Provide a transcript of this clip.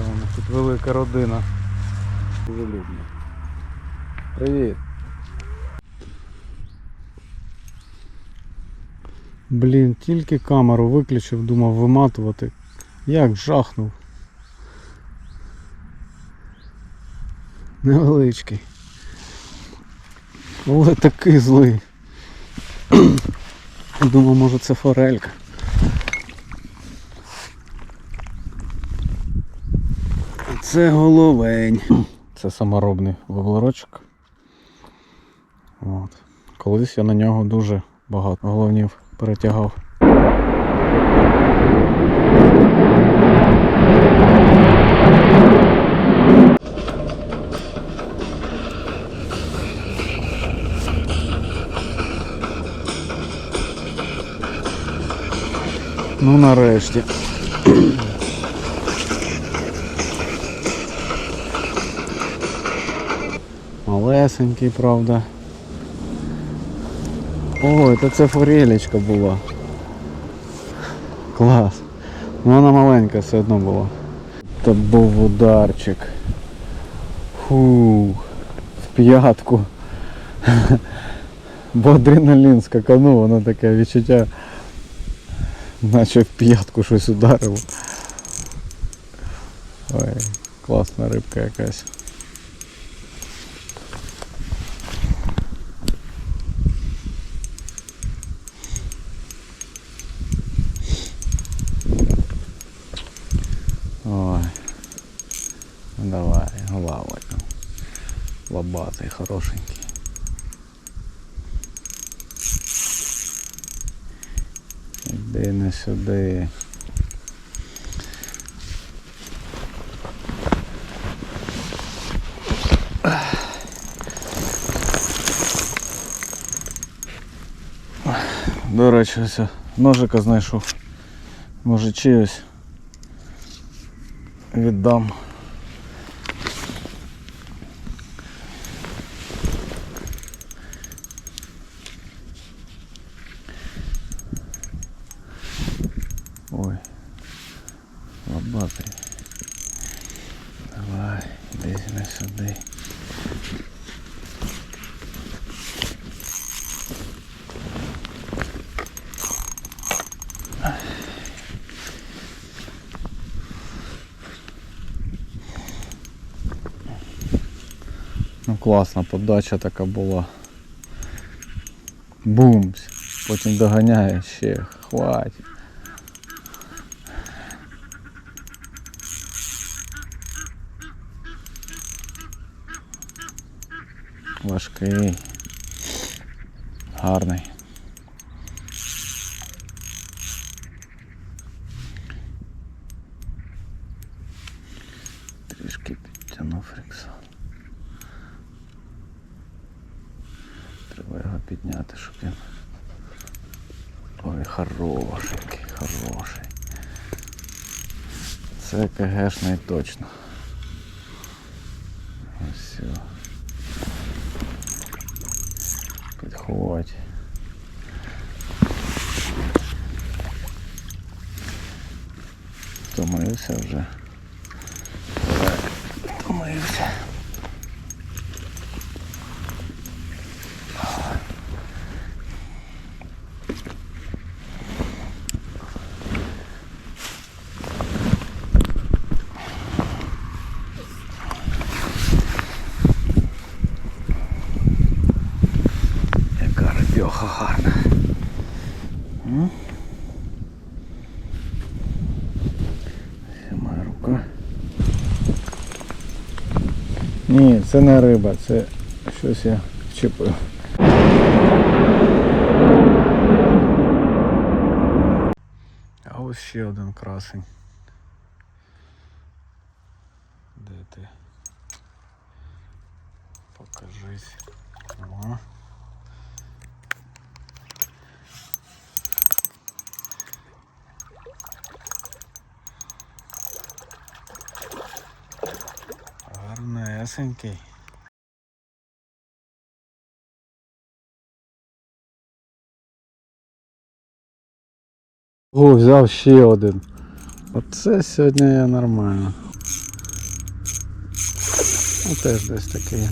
яка вона тут велика родина. Дуже любна. Привіт. Блін, тільки камеру виключив, думав виматувати. Як жахнув. Невеличкий. Але такий злий. Думав, може це форелька. Це головень. Це саморобний вуглерочок. От. Колись я на нього дуже багато головнів перетягав. Ну нарешті. Малесенький, правда. Ой, то це форелечка була. Клас. Ну вона маленька все одно була. Та був ударчик. Фу, в п'ятку. Бо адреналін скаканув, воно таке відчуття, наче в п'ятку щось ударило. Ой, класна рибка якась. Ой. Ну, Давай, лавай. Лобатый, хорошенький. Іди не сюди. До речі, ось ножика знайшов. Може чиюсь віддам. Ой, лобатий. Давай, десь не сюди. Ну класна подача така була. Бумс. Потім доганяє ще. Хватить. Важкий. Гарний. Трішки підтягнув фриксон. Підняти, щоб він. Ой, хорошенький, хороший. Це КГшний точно. Ось. Підходь. Втомився вже. Втомився. Ось моя рука. Ні, це не риба, це щось я вчепив. А ось ще один красень. Де ти? Покажись. О. легесенький. О, взяв ще один. Оце сьогодні я нормально. Ну, теж десь такий.